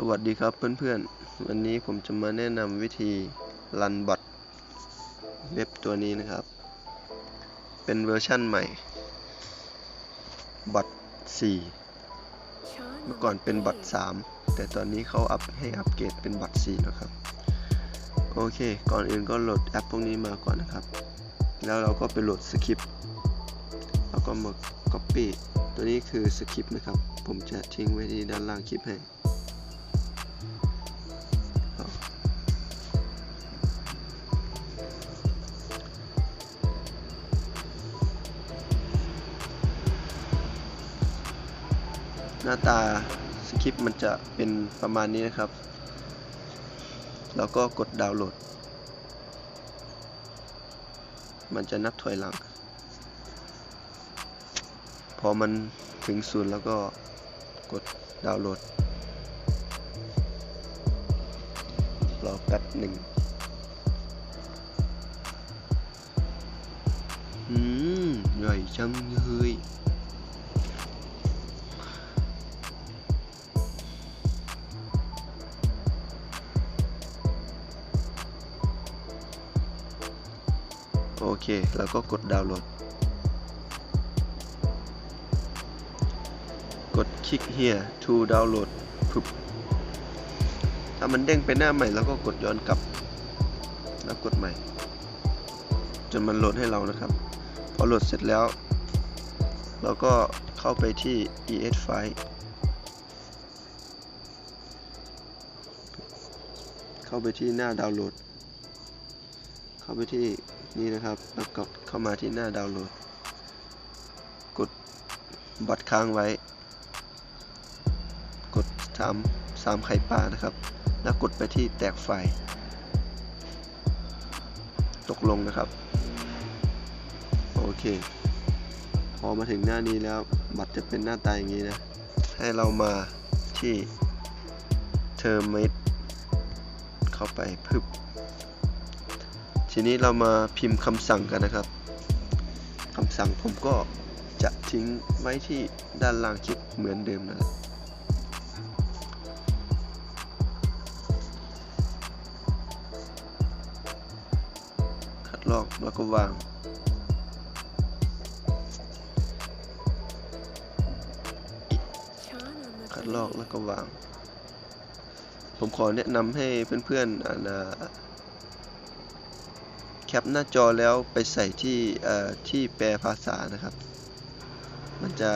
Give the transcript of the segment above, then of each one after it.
สวัสดีครับเพื่อนๆ วันนี้ผมจะมาแนะนำวิธีรันบอทเว็บตัวนี้นะครับ เป็นเวอร์ชั่นใหม่บอท4 เมื่อก่อนเป็นบอท3 แต่ตอนนี้เขาอัพให้อัปเกรดเป็นบอท4แล้วครับ โอเค ก่อนอื่นก็โหลดแอปพวกนี้มาก่อนนะครับ แล้วเราก็ไปโหลดสคริปต์แล้วก็มา Copy ตัวนี้คือสคริปต์นะครับ ผมจะทิ้งไว้ที่ด้านล่างคลิปให้ น้าตาสคริปต์มันจะเป็นประมาณนี้นะครับ แล้วก็กดดาวน์โหลด มันจะนับถอยหลัง พอมันถึงศูนย์แล้วก็กดดาวน์โหลด รอแป๊บหนึ่งอืมใหญ่จังเลย โอเค แล้วก็กดดาวน์โหลด กดคลิก here to download ปึ๊บถ้ามันเด้งไปหน้าใหม่แล้วก็กดย้อนกลับ แล้วกดใหม่ จนมันโหลดให้เรานะครับ พอโหลดเสร็จแล้ว เราก็เข้าไปที่ es file เข้าไปที่หน้าดาวน์โหลด เข้าไปที่นี่นะครับ แล้วกดเข้ามาที่หน้าดาวน์โหลด กดบัตรค้างไว้ กดสามสามไข่ปลานะครับ แล้วกดไปที่แตกไฟ ตกลงนะครับ โอเค พอมาถึงหน้านี้แล้ว บัตรจะเป็นหน้าตาอย่างนี้นะ ให้เรามาที่ Termite เข้าไปพึบ ทีนี้เรามาพิมพ์คำสั่งกันนะครับคำสั่งผมก็จะทิ้งไว้ที่ด้านล่างคลิปเหมือนเดิมนั่นแหละคัดลอกแล้วก็วาง คัดลอกแล้วก็วาง ผมขอแนะนำให้เพื่อนๆอ่านะ แคปหน้าจอแล้วไปใส่ที่ที่แปลภาษานะครับ มันจะ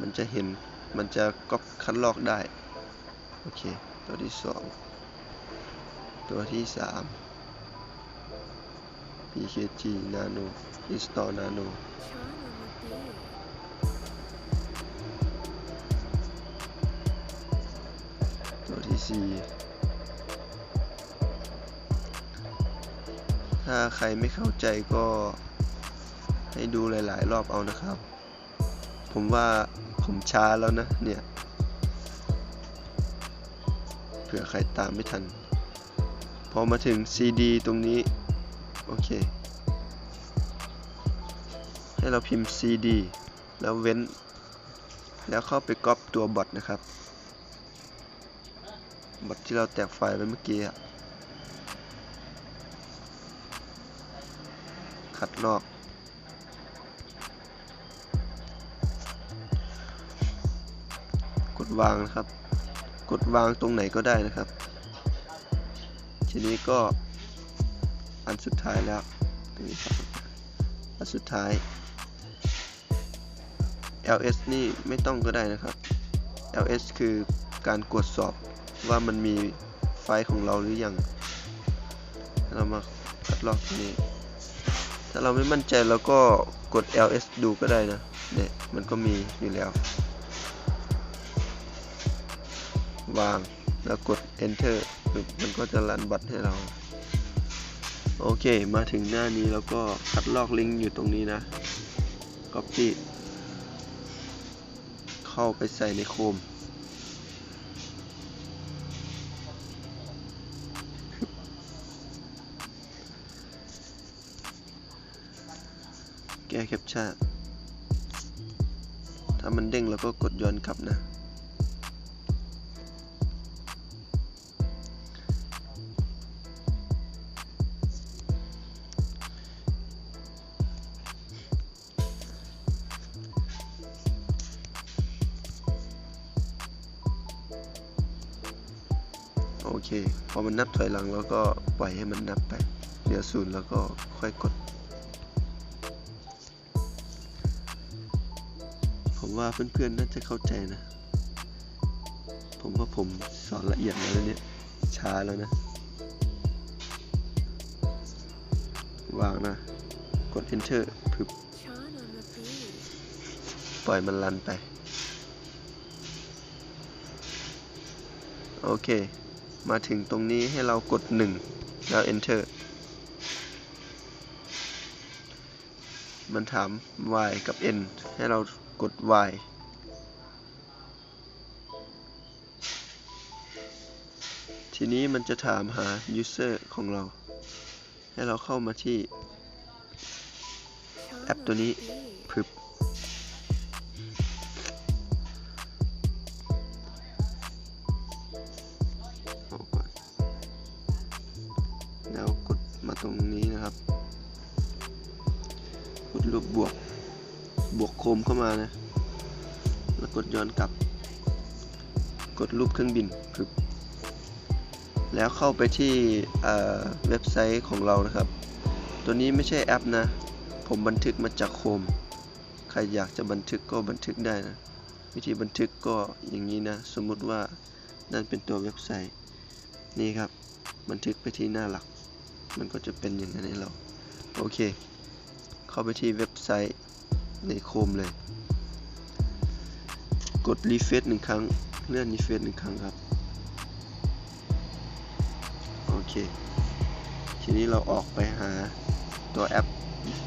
มันจะเห็นมันจะก๊อปคัดลอกได้ โอเค ตัวที่สองตัวที่สาม PKG Nano Install Nano ตัวที่สี่ ถ้าใครไม่เข้าใจก็ให้ดูหลาย ๆ รอบเอานะครับ ผมว่าผมช้าแล้วนะเนี่ย เผื่อใครตามไม่ทัน พอมาถึง CD ตรงนี้ โอเค ให้เราพิมพ์ CD แล้วเว้น แล้วเข้าไปก๊อปตัวบอทนะครับบอทที่เราแตกไฟล์ไปเมื่อกี้อะ คัดลอก กดวางนะครับ กดวางตรงไหนก็ได้นะครับ ทีนี้ก็อันสุดท้ายแล้วนี่ครับอันสุดท้าย ls นี่ไม่ต้องก็ได้นะครับ ls คือการตรวจสอบว่ามันมีไฟล์ของเราหรือยัง เรามาคัดลอกตรงนี้ ถ้าเราไม่มั่นใจเราก็กด ls ดูก็ได้นะเนี่ยมันก็มีอยู่แล้ว วางแล้วกด enter มันก็จะรันบัตรให้เรา โอเค มาถึงหน้านี้แล้วก็คัดลอกลิงก์อยู่ตรงนี้นะ copy เข้าไปใส่ในโคม แก้แคปชั่นถ้ามันเด้งเราก็กดย้อนกลับนะ โอเค พอมันนับถอยหลังแล้วก็ปล่อยให้มันนับไปเหลือศูนย์แล้วก็ค่อยกด ว่าเพื่อนๆน่าจะเข้าใจนะ ผมว่าผมสอนละเอียดแล้วเนี่ย ช้าแล้วนะ วางนะ กด enter พึบปล่อยมันรันไป โอเค มาถึงตรงนี้ให้เรากด 1 แล้ว enter มันถาม y กับ n ให้เรากด y ทีนี้มันจะถามหา user ของเรา ให้เราเข้ามาที่ แอปตัวนี้ on the beat. พึบออกก่อแล้วกดมาตรงนี้นะครับ กดรูปบวก บวกโคมเข้ามานะ แล้วกดย้อนกลับ กดรูปเครื่องบินพึบแล้วเข้าไปที่เอ่อเว็บไซต์ของเรานะครับ ตัวนี้ไม่ใช่แอปนะ ผมบันทึกมาจากโคม ใครอยากจะบันทึกก็บันทึกได้นะ วิธีบันทึกก็อย่างนี้นะ สมมุติว่านั่นเป็นตัวเว็บไซต์ นี่ครับ บันทึกไปที่หน้าหลัก มันก็จะเป็นอย่างนั้นให้เรา โอเค เข้าไปที่เว็บไซต์ในโคมเลย กดรีเฟซหนึ่งครั้ง เลื่อนรีเฟซหนึ่งครั้งครับ โอเค ทีนี้เราออกไปหาตัวแอป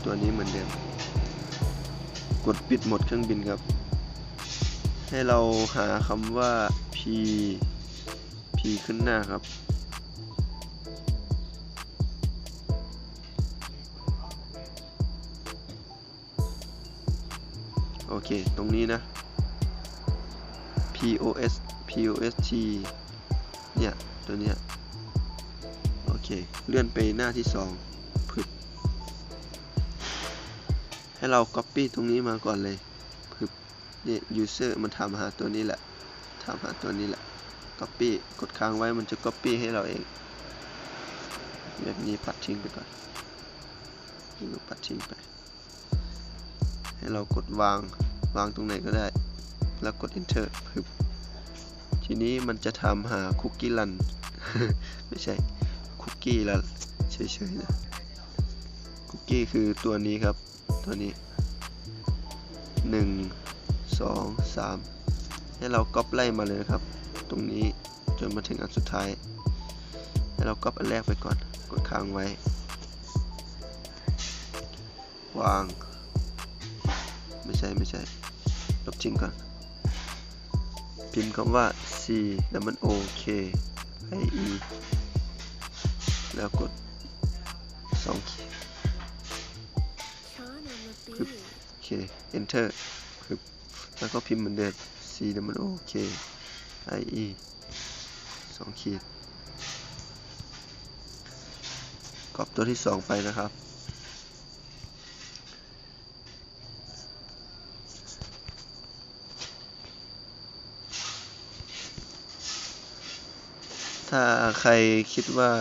ตัวนี้เหมือนเดิม กดปิดหมดเครื่องบินครับ ให้เราหาคำว่า P P ขึ้นหน้าครับ เค ตรงนี้นะ POS POST เนี่ย ตัวเนี้ย โอเค เลื่อนไปหน้าที่สองพึบให้เรา Copy ตรงนี้มาก่อนเลยพึบนี่ User มันถามหาตัวนี้แหละถามหาตัวนี้แหละ Copy กดค้างไว้มันจะ Copy ให้เราเอง แบบนี้ปัดทิ้งไปก่อนนี่ก็ปัดทิ้งไป ให้เรากดวาง วางตรงไหนก็ได้ แล้วกด Enter พึบทีนี้มันจะถามหาคุกกี้รัน ไม่ใช่ คุกกี้ละเฉยๆนะ คุกกี้คือตัวนี้ครับ ตัวนี้หนึ่งสองสามให้เราก๊อปไล่มาเลยครับ ตรงนี้จนมาถึงอันสุดท้าย ให้เราก๊อปอันแรกไปก่อน กดค้างไว้ วาง ไม่ใช่ ไม่ใช่ ลบทิ้งก่อน พิมพ์คำว่า C แล้วมัน O K I E แล้วกดสองขีดโอเค enter แล้วก็พิมพ์เหมือนเดิม C W O K I E สองขีดกรอบตัวที่สองไปนะครับ ถ้าใครคิดว่า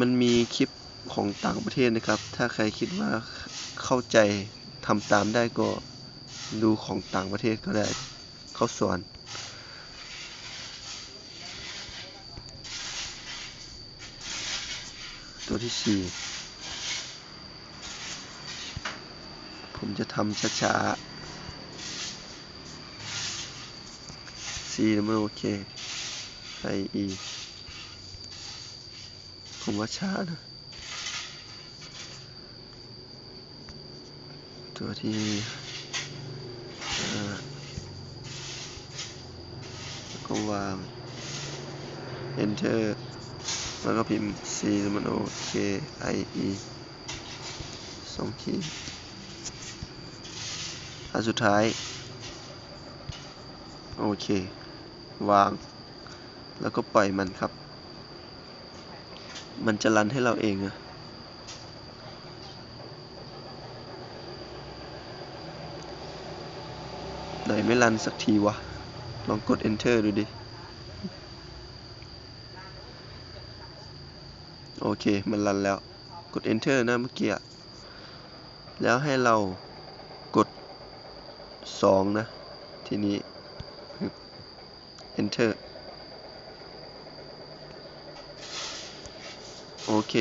มันมีคลิปของต่างประเทศนะครับ ถ้าใครคิดว่าเข้าใจทำตามได้ก็ดูของต่างประเทศก็ได้ เขาสอนตัวที่สี่ผมจะทำช้าๆ C มันโอเค I E ผมว่าช้านะ ตัวที่ก็วาง enter แล้วก็พิมพ์ c แล้วมัน o k i e สองขีดอันสุดท้าย โอเค วาง แล้วก็ปล่อยมันครับ มันจะรันให้เราเองอะไหนไม่รันสักทีวะ ลองกด enter ดูดิ โอเค มันรันแล้ว กด enter นะเมื่อกี้ แล้วให้เรากด 2 นะ ทีนี้ enter โอเค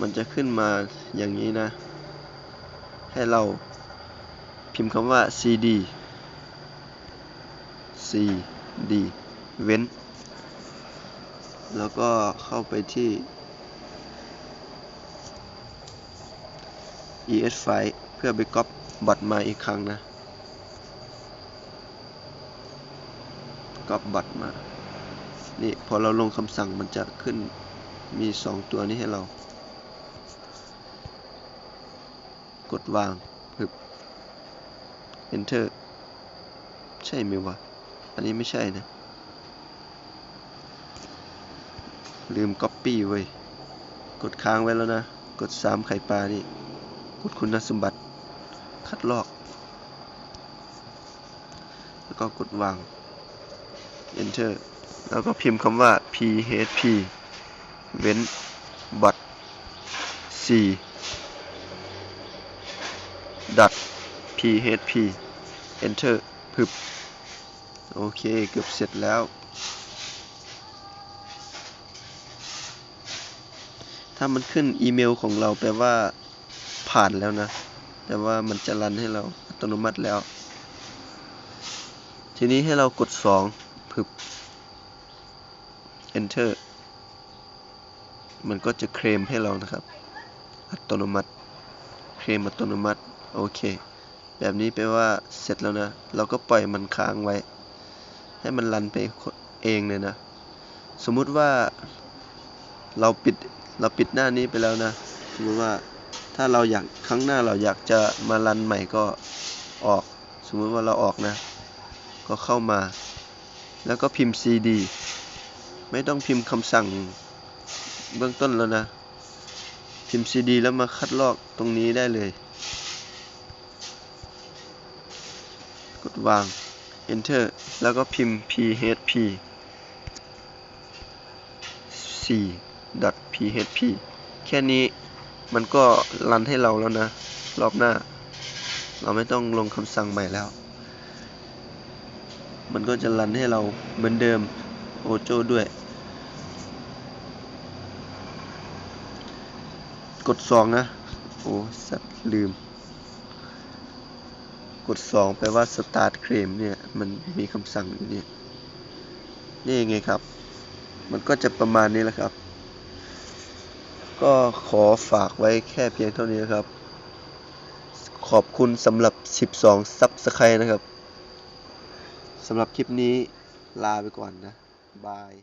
มันจะขึ้นมาอย่างนี้นะ ให้เราพิมพ์คำว่า cd cd เว้น แล้วก็เข้าไปที่ es file เพื่อไปก๊อปบัตรมาอีกครั้งนะก๊อปบัตรมา นี่พอเราลงคำสั่งมันจะขึ้น มีสองตัวนี้ให้เรา กดวางปึบ enter ใช่ไหมวะ อันนี้ไม่ใช่นะ ลืม copy เว้ยกดค้างไว้แล้วนะ กด3ไข่ปลานี่ กดคุณสมบัติ คัดลอก แล้วก็กดวาง enter แล้วก็พิมพ์คำว่า php เว้น bot 4 dot php enter พึบ โอเค เกือบเสร็จแล้ว ถ้ามันขึ้นอีเมลของเราแปลว่าผ่านแล้วนะ แต่ว่ามันจะรันให้เราอัตโนมัติแล้ว ทีนี้ให้เรากด 2 พึบ enter มันก็จะเคลมให้เรานะครับ อัตโนมัติ เคลมอัตโนมัติ โอเค แบบนี้แปลว่าเสร็จแล้วนะ เราก็ปล่อยมันค้างไว้ ให้มันรันไปเองเลยนะ สมมุติว่าเราปิด เราปิดหน้านี้ไปแล้วนะ สมมติว่าถ้าเราอยากครั้งหน้าเราอยากจะมารันใหม่ก็ออก สมมุติว่าเราออกนะ ก็เข้ามา แล้วก็พิมพ์ cd ไม่ต้องพิมพ์คำสั่ง เบื้องต้นแล้วนะ พิมพ์ cd แล้วมาคัดลอกตรงนี้ได้เลย กดวาง enter แล้วก็พิมพ์ php 4 php แค่นี้มันก็รันให้เราแล้วนะ รอบหน้า เราไม่ต้องลงคำสั่งใหม่แล้ว มันก็จะรันให้เราเหมือนเดิมโอโจด้วย กด2นะ โอ้สัตว์ลืม กด2แปลว่า start claim เนี่ย มันมีคำสั่งอยู่เนี่ย นี่ไงครับ มันก็จะประมาณนี้แหละครับ ก็ขอฝากไว้แค่เพียงเท่านี้นะครับ ขอบคุณสำหรับ 12 ซับสไคร์นะครับสำหรับคลิปนี้ลาไปก่อนนะ บาย